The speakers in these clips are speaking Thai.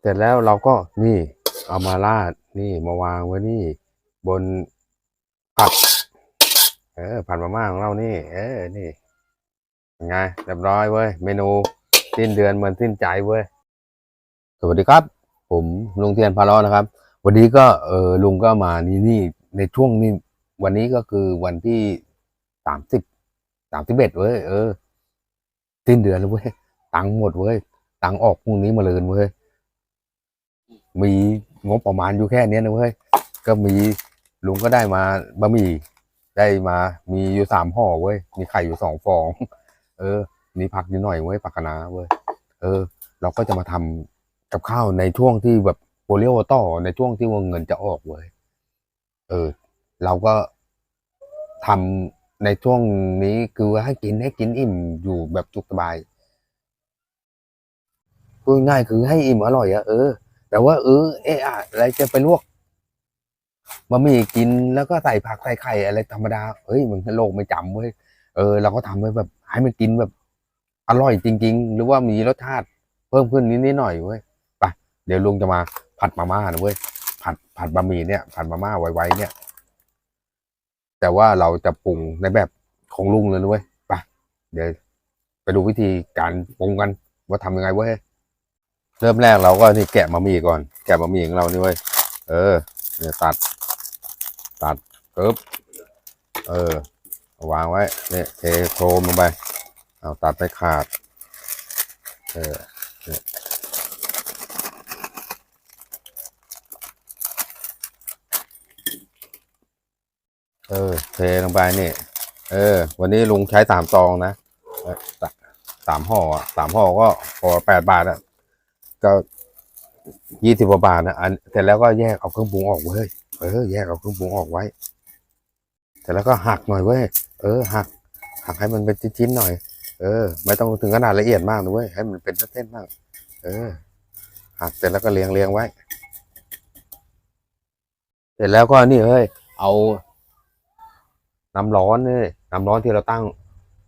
เสร็จแล้วเราก็นี่เอามาราดนี่มาวางไว้นี่ บนผัดเออผัดมาม่าของเรานี่ เออนี่ไงเรียบร้อยเว้ยเมนูสิ้นเดือนเหมือนสิ้นใจเว้ยสวัสดีครับ ผมลุงเทียนพาล้อนะครับ วันนี้ก็เออลุงก็มานี่นี่ในช่วงนี้วันนี้ก็คือวันที่สามสิบสามสิบเอ็ดเว้ยเออสิ้นเดือนแล้วเว้ยตังค์หมดเว้ยตังค์ออกพรุ่งนี้มาเลยเว้ย มีงบประมาณอยู่แค่เนี้ยนะเว้ยก็มีลุงก็ได้มาบะหมี่ได้มามีอยู่สามห่อเว้ยมีไข่อยู่สองฟอง เออมีผักนิดหน่อยเว้ยผักคะน้าเว้ยเออ เราก็จะมาทำกับข้าวในช่วงที่แบบโปลิโอต่อในช่วงที่ว่าเงินจะออกเว้ยเออ เราก็ทำในช่วงนี้คือให้กินให้กินอิ่มอยู่แบบสุขสบายพูดง่ายคือให้อิ่มอร่อยอะเออ แต่ว่าเออเออะอะไรจะไปลวกบะหมี่กินแล้วก็ใส่ผักใส่ไข่อะไรธรรมดาเฮ้ยมันโลกไม่จำเว้ยเออเราก็ทำไว้แบบ ให้มันกินแบบ อร่อยจริง ๆ หรือว่ามีรสชาติเพิ่มขึ้นนิดนิดหน่อยเว้ยไปเดี๋ยวลุงจะมาผัดมาม่านะเว้ยผัดผัดบะหมี่เนี่ย ผัดมาม่าไว้ๆเนี่ย แต่ว่าเราจะปรุงในแบบของลุงเลยนะเว้ยไปเดี๋ยวไปดูวิธีการปรุงกันว่าทำยังไงเว้ย เริ่มแรกเราก็นี่แกะบะหมี่ก่อน แกะบะหมี่ของเรานี่เว้ย เออ เนี่ยตัด ตัดปึ๊บ เออ วางไว้เนี่ยเทโครมลงไป เอาตัดไปขาด เออเนี่ยเออ เทลงไปนี่ เออ วันนี้ลุงใช้สามซองนะสามห่อสามห่อก็ห่อแปดบาทอะ ก็ยี่สิบกว่าบาทนะอันเสร็จแล้วก็แยกเอาเครื่องปรุงออกเว้ยเออแยกเอาเครื่องปรุงออกไว้เสร็จแล้วก็หักหน่อยเว้ยเออ หัก หักให้มันเป็นชิ้นๆหน่อย เออ ไม่ต้องถึงขนาดละเอียดมากนะเว้ยให้มันเป็นเส้นๆมาก เออ หักเสร็จแล้วก็เรียงเรียงไว้ เสร็จแล้วก็นี่เฮ้ยเอาน้ำร้อนนี่น้ำร้อนที่เราตั้ง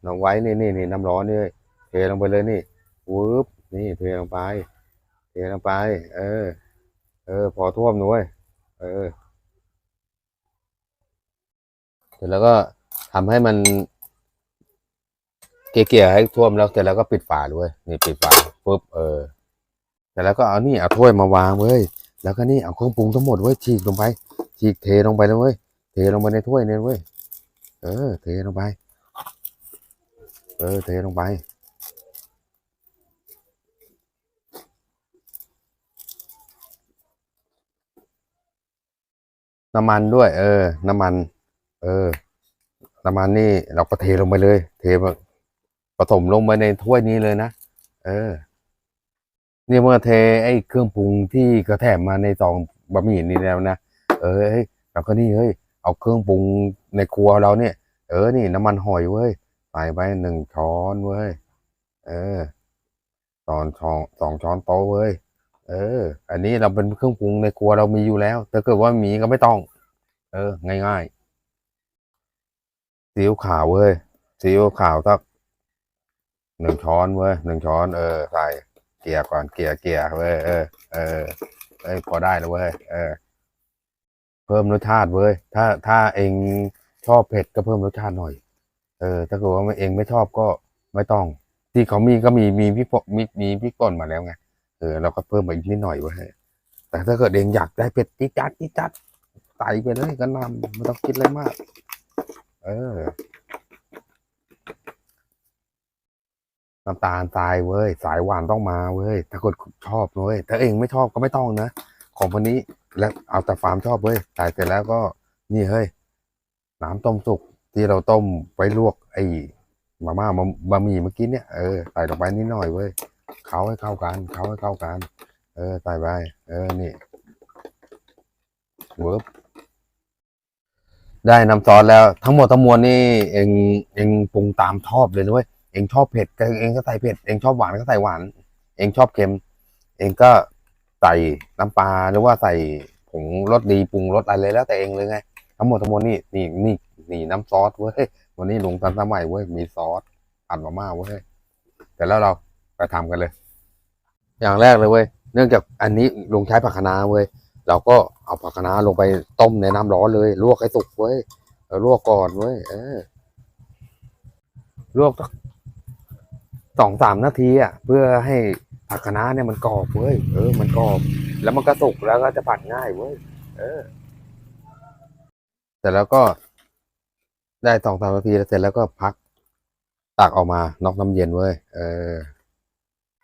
เอาไว้นี่นี่นี่น้ำร้อนนี่เทลงไปเลยนี่วืบนี่เทลงไป เทลงไป เออ เออ พอท่วมหน่อยเออ เสร็จแล้วก็ทำให้มันเกลี่ยให้ท่วมแล้วเสร็จแล้วก็ปิดฝาด้วยนี่ปิดฝาปุ๊บเออเสร็จแล้วก็เอานี่เอาถ้วยมาวางเว้ยแล้วก็นี่เอาเครื่องปรุงทั้งหมดเว้ยฉีกลงไปฉีกเทลงไปเลยเว้ยเทลงไปในถ้วยเนี่ยเว้ยเออ เทลงไป เออ เทลงไป น้ำมันด้วย เออ น้ำมัน เออ น้ำมันนี่เราก็เทลงไปเลย เทผสมลงไปในถ้วยนี้เลยนะ เออ นี่เมื่อเทไอ้เครื่องปรุงที่กระแถมมาในซองบะหมี่นี่แล้วนะ เออเฮ้ยเราก็นี่เฮ้ย เอาเครื่องปรุงในครัวเราเนี่ย เออ นี่น้ำมันหอยเว้ย ใส่ไปหนึ่งช้อนเว้ย เออสองช้อนสองช้อนโต๊ะเว้ย เออ อันนี้เราเป็นเครื่องปรุงในครัวเรามีอยู่แล้วถ้าเกิดว่ามีก็ไม่ต้อง เออ ง่ายๆซีอิ๊วขาวเว้ยซีอิ๊วขาวสักหนึ่งช้อนเว้ยหนึ่งช้อน เออใส่เกลี่ยก่อนเกลี่ยเกลี่ยเว้ยเออเออเอ้ยพอได้แล้วเว้ยเออ เพิ่มรสชาติเว้ยถ้าถ้าเองชอบเผ็ดก็เพิ่มรสชาติหน่อย เออ ถ้าเกิดว่าเองไม่ชอบก็ไม่ต้อง ที่เขามีก็มีมีพริกป่นมีมีพริกป่นมาแล้วไง เออเราก็เพิ่มไปอีกนิดหน่อยเว้แต่ถ้าเกิดเองอยากได้เผ็ดจิ๊ดจัดจิ๊ดจัดใส่ไปเลยก็นำไม่ต้องคิดอะไรมาก เออน้ำตาลทรายเว้ย สายหวานต้องมาเว้ย ถ้าคนชอบเว้ยถ้าเองไม่ชอบก็ไม่ต้องนะ ของคนนี้แล้วเอาแต่ฟาร์มชอบเว้ยใส่เสร็จแล้วก็นี่เฮ้ยน้ำต้มสุกที่เราต้มไว้ลวกไอ้มาม่ามาบะหมี่เมื่อกี้เนี่ยเออใส่ลงไปนิดหน่อยเว้ย เขาให้เข้ากัน เขาให้เข้ากัน เออใส่ไปเออนี่เวิร์บได้น้ำซอสแล้ว ทั้งหมดทั้งมวลนี่เองเองปรุงตามชอบเลยนะเว้ยเองชอบเผ็ดก็เองก็ใส่เผ็ดเองชอบหวานก็ใส่หวาน เองชอบเค็ม เองก็ใส่น้ำปลาหรือว่าใส่ผงรสดีปรุงรสอะไรแล้วแต่เองเลยไง ทั้งหมดทั้งมวลนี่นี่นี่นี่น้ำซอสเว้ยวันนี้หลุงทำสมัยเว้ยมีซอสผัดมาม่าเว้ยแต่แล้วเรา ไปทำกันเลย อย่างแรกเลยเว้ยเนื่องจากอันนี้ลุงใช้ผักคะน้าเว้ยเราก็เอาผักคะน้าลงไปต้มในน้ำร้อนเลย ลวกให้สุกเว้ยลวกก่อนเว้ยเออลวกสักสองสามนาทีอะ เพื่อให้ผักคะน้าเนี่ยมันกรอบเว้ยเออ มันกรอบ แล้วมันก็สุกแล้วก็จะผัดง่ายเว้ยเออเสร็จแล้วก็ได้สองสามนาทีแล้วเสร็จแล้วก็พักตักออกมานอกน้ำเย็นเว้ยเออ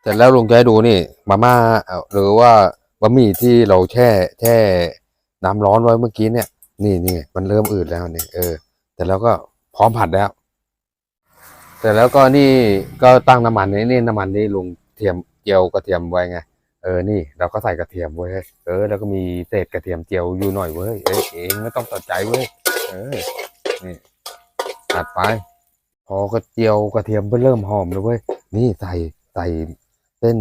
เสร็จแล้วลุงจะให้ดูนี่มาม่าเออหรือว่าบะหมี่ที่เราแช่แช่น้ำร้อนไว้เมื่อกี้เนี่ย นี่นี่มันเริ่มอืดแล้วนี่เออ แต่แล้วก็พร้อมผัดแล้วเสร็จแล้วก็นี่ก็ตั้งน้ำมันนี่นี่น้ำมันนี่ลุงเทียมเจียวกระเทียมไว้ไงเออนี่ เราก็ใส่กระเทียมไว้เออ แล้วก็มีเศษกระเทียมเจียวอยู่หน่อยเว้ยเอ้ยเองไม่ต้องตัดใจเว้ยเออนี่ตัดไปพอกระเจียวกระเทียมเริ่มหอมแล้วเว้ยนี่ใส่ใส่ เส้น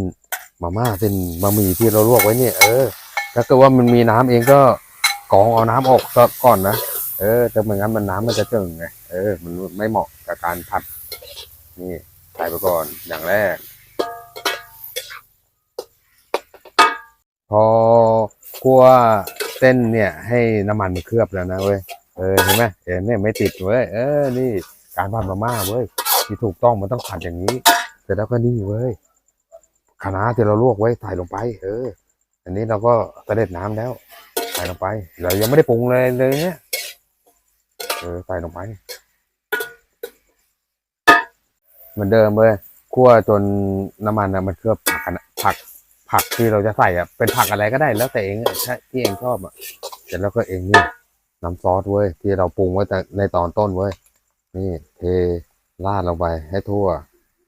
มาม่าเส้นบะหมี่ที่เราลวกไว้เนี่ย เออถ้าเกิดว่ามันมีน้ำเองก็กรองเอาน้ำออกซะก่อนนะเออแต่ไม่งั้นมันน้ำมันจะเจิ่งไงเออ มันไม่เหมาะกับการผัด นี่ใส่ไปก่อนอย่างแรก พอคั่วเส้นเนี่ย ให้น้ำมันมันเคลือบแล้วนะเว้ยเออเห็นไหมเห็นเนี่ยไม่ติดเว้ยเออนี่การผัดมาม่าเว้ยที่ถูกต้องมันต้องผัดอย่างนี้เสร็จแล้วก็นี่เว้ย คะน้าที่เราลวกไว้ใส่ลงไป เออ อันนี้เราก็เสด็จน้ำแล้ว ใส่ลงไป เรายังไม่ได้ปรุงเลยเลยเนี่ยเออใส่ลงไป เหมือนเดิมเลยคั่วจนน้ำมันนะมันเคลือบผักนะผัก ผักที่เราจะใส่อะเป็นผักอะไรก็ได้แล้วแต่เองใช่ที่เองชอบอะเสร็จแล้วก็เองนี่น้ำซอสเว้ยที่เราปรุงไว้แต่ในตอนต้นเว้ยนี่เทราดลงไปให้ทั่ว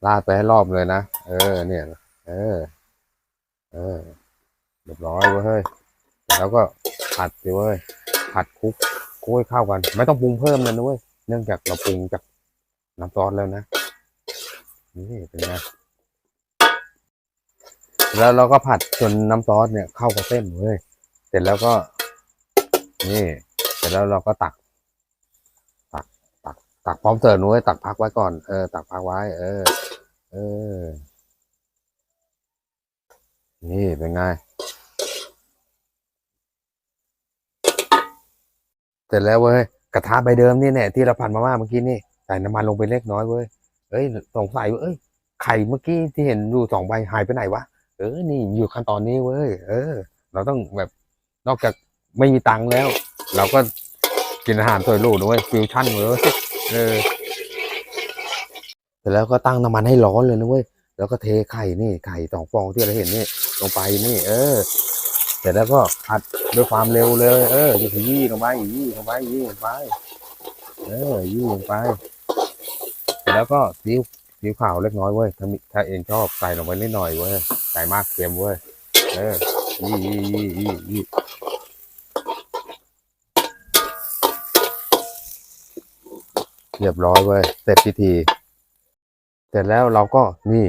ราดไปให้รอบเลยนะ เออเนี่ย เออ เออเรียบร้อยเว้ยเสร็จแล้วก็ผัดสิเว้ยผัดคลุกคลุกให้เข้ากัน ไม่ต้องปรุงเพิ่มเลยนะเว้ยเนื่องจากเราปรุงจากน้ำซอสแล้วนะนี่เป็นไงแล้วเราก็ผัดจนน้ำซอสเนี่ยเข้ากับเส้นเว้ยเสร็จแล้วก็ นี่ เสร็จแล้วเราก็ตัก ตัก ตัก ตักพร้อมเสิร์ฟนุ้ยตักพักไว้ก่อน เออ ตักพักไว้ เออ เออ นี่เป็นไง เสร็จแล้วเว้ย กระทะใบเดิมนี่เนี่ยที่เราผัดมาม่าเมื่อกี้นี่ใส่น้ำมันลงไปเล็กน้อยเว้ยเอ้ยสงสัยว่าเอ้ยไข่เมื่อกี้ที่เห็นอยู่สองใบหายไปไหนวะเออนี่อยู่ขั้นตอนนี้เว้ยเออ เราต้องแบบนอกจากไม่มีตังค์แล้ว เราก็กินอาหารสวยหรูด้วยฟิวชั่นเว้ยเออเสร็จแล้วก็ตั้งน้ำมันให้ร้อนเลยนะเว้ย แล้วก็เทไข่นี่ไข่สองฟองที่เราเห็นนี่ลงไปนี่ เออ เสร็จแล้วก็ผัดด้วยความเร็วเลย เออยี่ยี่ลงไปยี่ลงไปยี่ลงไป เออยี่ลงไป แล้วก็ซีอิ๊วซีอิ๊วขาวเล็กน้อยเว้ยถ้ามีถ้าเองชอบใส่ลงไปนิดหน่อยเว้ยใส่มากเค็มเว้ยเออยี่ยี่ยี่ยี่ยี่เรียบร้อยเว้ยเสร็จพิธี เสร็จแล้วเราก็นี่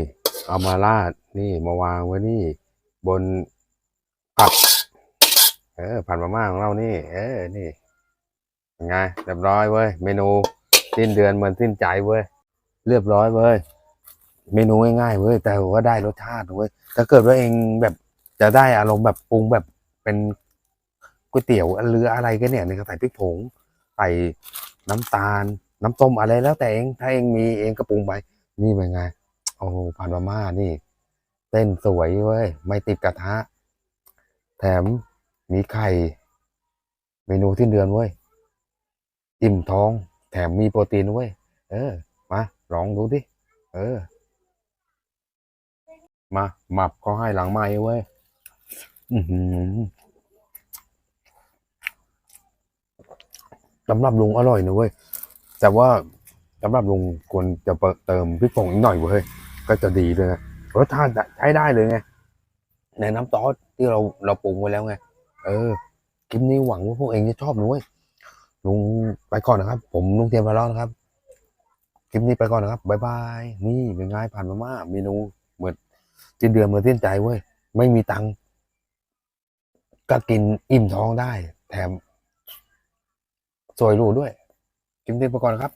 เอามาราดนี่มาวางไว้นี่บนผัดเออผัดมาม่าของเรานี่ เออนี่เป็นไงเรียบร้อยเว้ยเมนูสิ้นเดือนเหมือนสิ้นใจเว้ยเรียบร้อยเว้ยเมนูง่ายๆเว้ยแต่ว่าได้รสชาติเว้ยถ้าเกิดว่าเองแบบจะได้อารมณ์แบบปรุงแบบเป็นก๋วยเตี๋ยวหรืออะไรก็เนี่ยนี่ก็ใส่พริกผงใส่น้ำตาล น้ำส้มอะไรแล้วแต่เองถ้าเองมีเองก็ปรุงไปนี่เป็นไง โอ้โหผัดมาม่านี่ เส้นสวยเว้ย ไม่ติดกระทะ แถมมีไข่ เมนูที่เดือนเว้ย อิ่มท้อง แถมมีโปรตีนเว้ย เออ มาลองดูดิ เออ มาหมับเขาให้หลังไม้เว้ย อืสำหรับลุงอร่อยนะเว้ย แต่ว่าสำหรับลุงควรจะเติมพริกผงอีกหน่อยเว้ย ก็จะดีเลยนะรสชาติใช้ได้เลยไงในน้ำซอสที่เราเราปรุงไว้แล้วไง เออคลิปนี้หวังว่าพวกเองจะชอบนะเว้ยลุงไปก่อนนะครับ ผมลุงเตรียมไปแล้วนะครับ คลิปนี้ไปก่อนนะครับบายบายนี่เป็นไงผ่านมาม่าเมนูเหมือนจินเดือนเหมือนสิ้นใจเว้ยไม่มีตังค์ก็กินอิ่มท้องได้ แถมสวยรูด้วยคลิปนี้ไปก่อนนะครับ